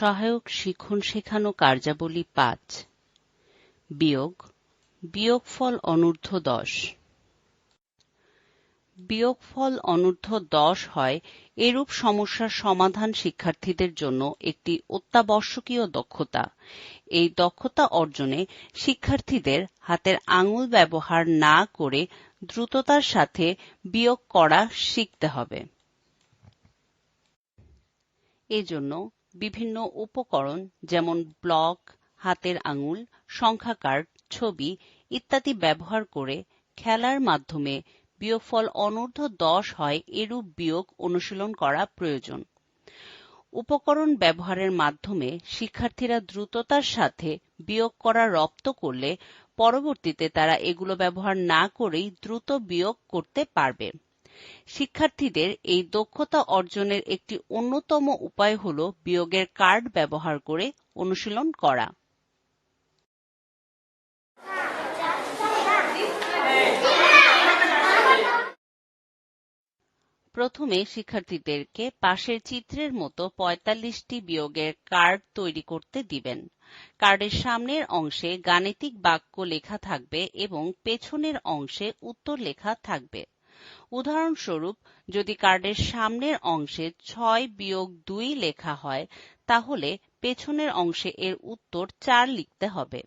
সহায়ক শিখন শেখানো কার্যাবলী পাঁচ। বিয়োগ, বিয়োগফল অনূর্ধ্ব দশ। বিয়োগফল অনূর্ধ্ব দশ হয় এরূপ সমস্যার সমাধান শিক্ষার্থীদের জন্য একটি অত্যাবশ্যকীয় দক্ষতা। এই দক্ষতা অর্জনে শিক্ষার্থীদের হাতের আঙুল ব্যবহার না করে দ্রুততার সাথে বিয়োগ করা শিখতে হবে। এজন্য বিভিন্ন উপকরণ, যেমন ব্লক হাতের আঙুল, সংখ্যা কার্ড ছবি ইত্যাদি ব্যবহার করে খেলার মাধ্যমে বিয়োগফল অনূর্ধ্ব দশ হয় এরূপ বিয়োগ অনুশীলন করা প্রয়োজন। উপকরণ ব্যবহারের মাধ্যমে শিক্ষার্থীরা দ্রুততার সাথে বিয়োগ করা রপ্ত করলে পরবর্তীতে তারা এগুলো ব্যবহার না করেই দ্রুত বিয়োগ করতে পারবে। শিক্ষার্থীদের এই দক্ষতা অর্জনের একটি অন্যতম উপায় হল বিয়োগের কার্ড ব্যবহার করে অনুশীলন করা। প্রথমে শিক্ষার্থীদেরকে পাশের চিত্রের মতো পঁয়তাল্লিশটি বিয়োগের কার্ড তৈরি করতে দিবেন। কার্ডের সামনের অংশে গাণিতিক বাক্য লেখা থাকবে এবং পেছনের অংশে উত্তর লেখা থাকবে। উদাহরণস্বরূপ যদি কার্ডের সামনের অংশে ছয় বিয়োগ দুই লেখা হয় তাহলে পেছনের অংশে এর উত্তর চার লিখতে হবে।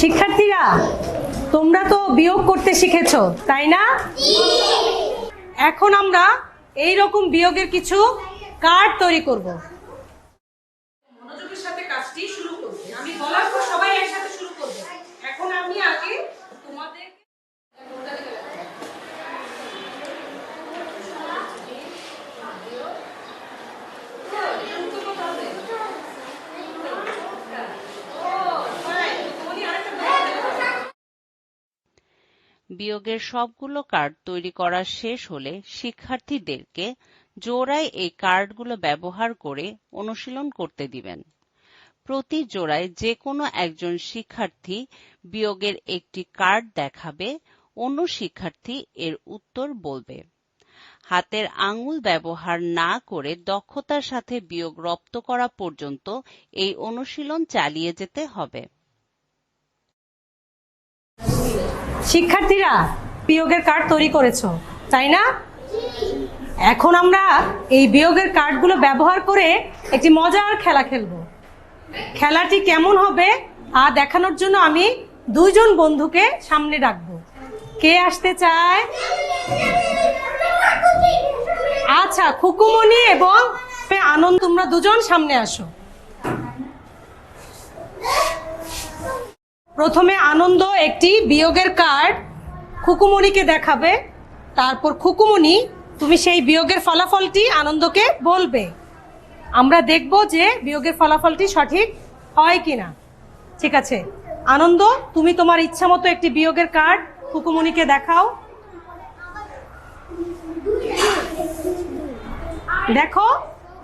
শিক্ষার্থীরা তোমরা তো বিয়োগ করতে শিখেছো তাই না? এখন আমরা এই রকম বিয়োগের কিছু কার্ড তৈরি করব মনোযোগের সাথে কাজটি শুরু করবে আমি বলার পর সবাই একসাথে শুরু করবে এখন আমি আগে তোমাদের বিয়োগের সবগুলো কার্ড তৈরি করা শেষ হলে শিক্ষার্থীদেরকে জোড়ায় এই কার্ডগুলো ব্যবহার করে অনুশীলন করতে দিবেন। প্রতি জোড়ায় যে কোনো একজন শিক্ষার্থী বিয়োগের একটি কার্ড দেখাবে, অন্য শিক্ষার্থী এর উত্তর বলবে। হাতের আঙুল ব্যবহার না করে দক্ষতার সাথে বিয়োগ রপ্ত করা পর্যন্ত এই অনুশীলন চালিয়ে যেতে হবে। শিক্ষার্থীরা বিয়োগের কার্ড তৈরি করেছ, তাই না? এখন আমরা এই বিয়োগের কার্ডগুলো ব্যবহার করে একটি মজার খেলা খেলব। খেলাটি কেমন হবে তা দেখানোর জন্য আমি দুইজন বন্ধুকে সামনে রাখব। কে আসতে চায়? আচ্ছা খুকুমনি এবং আনন্দ, তোমরা দুজন সামনে আসো। প্রথমে আনন্দ একটি বিয়োগের কার্ড খুকুমণিকে দেখাবে। তারপর খুকুমণি, তুমি সেই বিয়োগের ফলাফলটি আনন্দকে বলবে। আমরা দেখব যে বিয়োগের ফলাফলটি সঠিক হয় কি না ঠিক আছে, আনন্দ, তুমি তোমার ইচ্ছা মতো একটি বিয়োগের কার্ড খুকুমণিকে দেখাও। দেখো,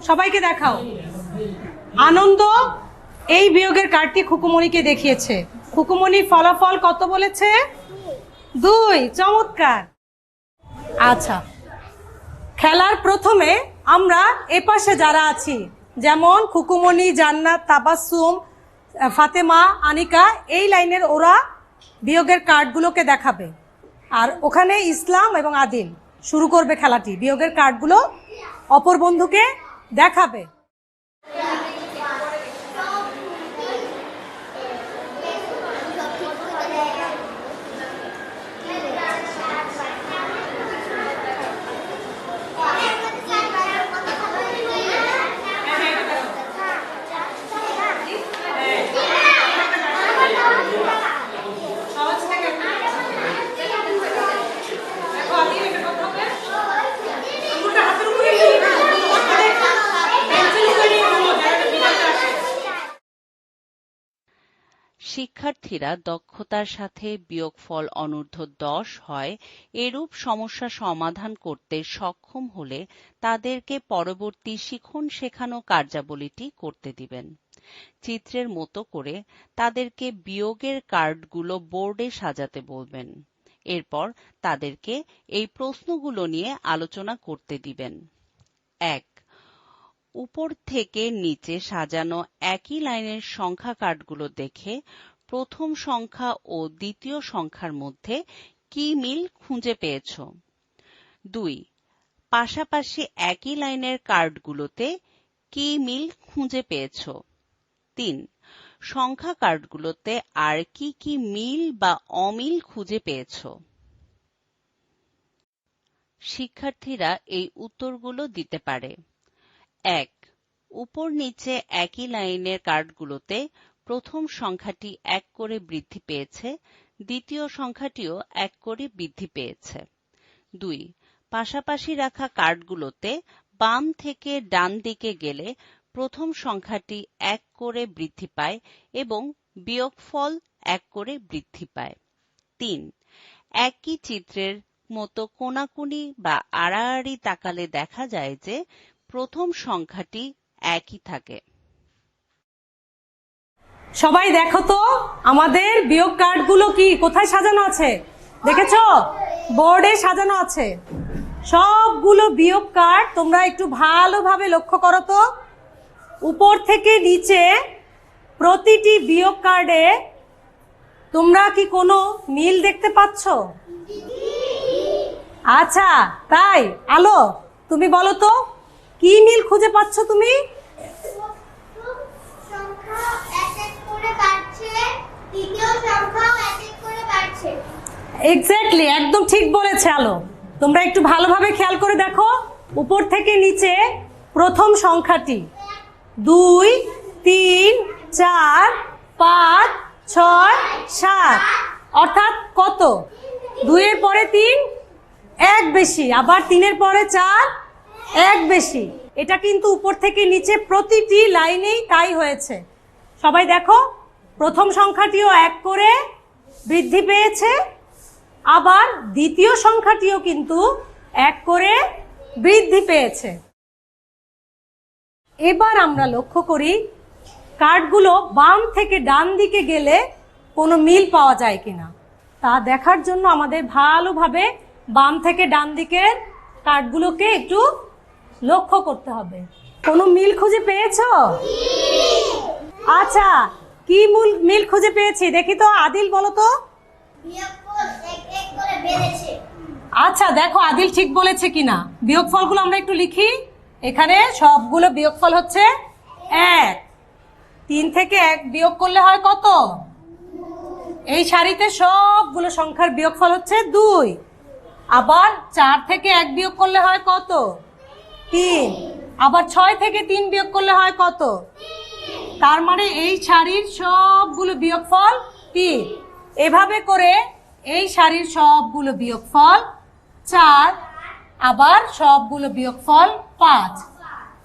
সবাইকে দেখাও। আনন্দ, এই বিয়োগের কার্ডটি খুকুমণিকে দেখিয়েছে। খুকুমণি ফলাফল কত বলেছে? দুই, চমৎকার। আচ্ছা খেলার প্রথমে আমরা এপাশে যারা আছি, যেমন খুকুমণি, জান্নাত তাবাসুম ফাতেমা, আনিকা, এই লাইনের ওরা বিয়োগের কার্ডগুলোকে দেখাবে। আর ওখানে ইসলাম এবং আদিল শুরু করবে খেলাটি। বিয়োগের কার্ডগুলো অপর বন্ধুকে দেখাবে। শিক্ষার্থীরা দক্ষতার সাথে বিয়োগফল অনূর্ধ্ব দশ হয়, এরূপ সমস্যা সমাধান করতে সক্ষম হলে তাদেরকে পরবর্তী শিখন শেখানো কার্যাবলীটি করতে দিবেন। চিত্রের মতো করে তাদেরকে বিয়োগের কার্ডগুলো বোর্ডে সাজাতে বলবেন। এরপর তাদেরকে এই প্রশ্নগুলো নিয়ে আলোচনা করতে দিবেন। এক, উপর থেকে নিচে সাজানো একই লাইনের সংখ্যা কার্ডগুলো দেখে প্রথম সংখ্যা ও দ্বিতীয় সংখ্যার মধ্যে কি মিল খুঁজে পেয়েছ? দুই, পাশাপাশি একই লাইনের কার্ডগুলোতে কি মিল খুঁজে পেয়েছ? তিন, সংখ্যা কার্ডগুলোতে আর কি কি মিল বা অমিল খুঁজে পেয়েছ? শিক্ষার্থীরা এই উত্তরগুলো দিতে পারে। এক, উপর নিচে একই লাইনের কার্ডগুলোতে প্রথম সংখ্যাটি এক করে বৃদ্ধি পেয়েছে, দ্বিতীয় সংখ্যাটিও এক করে বৃদ্ধি পেয়েছে। দুই, পাশাপাশি রাখা কার্ডগুলোতে বাম থেকে ডান দিকে গেলে প্রথম সংখ্যাটি এক করে বৃদ্ধি পায় এবং বিয়োগফল এক করে বৃদ্ধি পায়। তিন, একই চিত্রের মতো কোনাকুনি বা আড়াআড়ি তাকালে দেখা যায় যে প্রথম সংখ্যাটি একই থাকে। সবাই দেখো তো, আমাদের বিয়োগ কার্ডগুলো কি? কোথায় সাজানো আছে? দেখেছ? বোর্ডে সাজানো আছে। সবগুলো বিয়োগ কার্ড, তোমরা একটু ভালোভাবে লক্ষ্য করো তো। উপর থেকে নিচে প্রতিটি বিয়োগ কার্ডে তোমরা কি কোনো মিল দেখতে পাচ্ছ? আচ্ছা তাই, আলো, তুমি বলো তো, কি মিল খুঁজে পাচ্ছ তুমি? এক্স্যাক্টলি একদম ঠিক বলেছে আলো। তোমরা একটু ভালোভাবে খেয়াল করে দেখো, উপর থেকে নিচে প্রথম সংখ্যাটি। দুই, তিন, চার, পাঁচ, ছয়, সাত। অর্থাৎ কত? দুইয়ের পরে তিন, এক বেশি। আবার তিনের পরে চার, এক বেশি। এটা কিন্তু উপর থেকে নিচে প্রতিটি লাইনেই তাই হয়েছে। সবাই দেখো প্রথম সংখ্যাটিও এক করে বৃদ্ধি পেয়েছে। আবার দ্বিতীয় সংখ্যাটিও কিন্তু এক করে বৃদ্ধি পেয়েছে। এবার আমরা লক্ষ্য করি কার্ডগুলো বাম থেকে ডান দিকে গেলে কোনো মিল পাওয়া যায় কিনা। তা দেখার জন্য আমাদের ভালোভাবে বাম থেকে ডান দিকের কার্ডগুলোকে একটু লক্ষ্য করতে হবে। কোনো মিল খুঁজে পেয়েছ? আচ্ছা কি মূল মিল খুঁজে পেয়েছি? দেখি তো, আদিল বলো তো। আচ্ছা দেখো, আদিল ঠিক বলেছে কিনা। বিয়োগফলগুলো আমরা একটু লিখি। এখানে সবগুলো বিয়োগফল হচ্ছে এক। তিন থেকে এক বিয়োগ করলে হয় কত? এই শাড়িতে সবগুলো সংখ্যার বিয়োগফল হচ্ছে দুই। আবার চার থেকে এক বিয়োগ করলে হয় কত? তিন। আবার ছয় থেকে তিন বিয়োগ করলে হয় কত? তার মানে এই শাড়ির সবগুলো বিয়োগফল তিন এভাবে করে এই শাড়ির সবগুলো বিয়োগফল চার, আবার সবগুলো বিয়োগফল পাঁচ।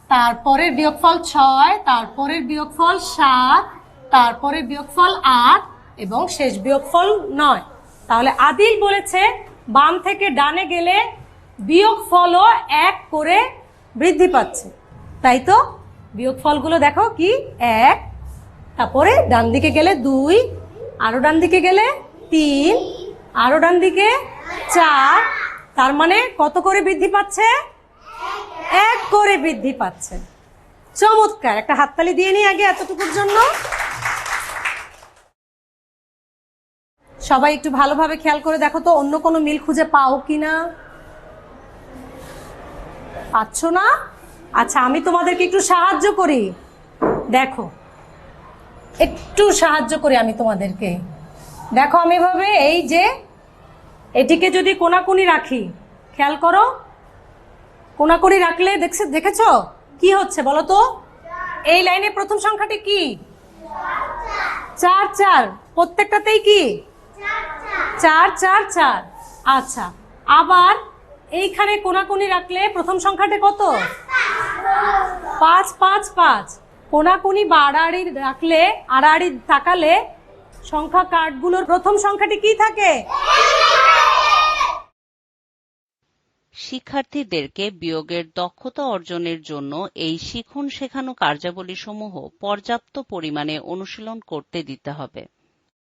তারপরের বিয়োগফল ছয়, তারপরের বিয়োগফল সাত, তারপরের বিয়োগফল আট এবং শেষ বিয়োগফল নয়। তাহলে আদিল বলেছে, বাম থেকে ডানে গেলে বিয়োগফলও এক করে বৃদ্ধি পাচ্ছে। তাই তো? বিয়োগফলগুলো দেখো কি? এক, তারপরে ডান দিকে গেলে দুই, আরও ডান দিকে গেলে তিন, আরও ডান দিকে চার, তার মানে কত করে বৃদ্ধি পাচ্ছে? এক করে বৃদ্ধি পাচ্ছে। চমৎকার, একটা হাততালি দিয়ে নিই আগে এতটুকুর জন্য। সবাই একটু ভালোভাবে খেয়াল করে দেখো তো, অন্য কোনো মিল খুঁজে পাও কিনা? পাচ্ছ না? আচ্ছা আমি তোমাদেরকে একটু সাহায্য করি। দেখো, একটু সাহায্য করি আমি তোমাদেরকে। দেখো, আমি ভাবে এই যে এটিকে যদি কোনাকুনি রাখি, খেয়াল করো, কোনাকুনি রাখলে দেখছে, দেখেছ? কি হচ্ছে বলো তো? এই লাইনে প্রথম সংখ্যাটি কি? চার চার। প্রত্যেকটাতেই কি? চার চার। চার আচ্ছা আবার এইখানে কোনাকুনি রাখলে প্রথম সংখ্যাটা কত? পাঁচ পাঁচ পাঁচ। কোনাকুনি বা আড়াআড়ি রাখলে আড়াআড়ি তাকালে সংখ্যা কার্ডগুলোর প্রথম সংখ্যাটি কি থাকে? শিক্ষার্থীদেরকে বিয়োগের দক্ষতা অর্জনের জন্য এই শিখুন শেখানো কার্যাবলীসমূহ পর্যাপ্ত পরিমাণে অনুশীলন করতে দিতে হবে।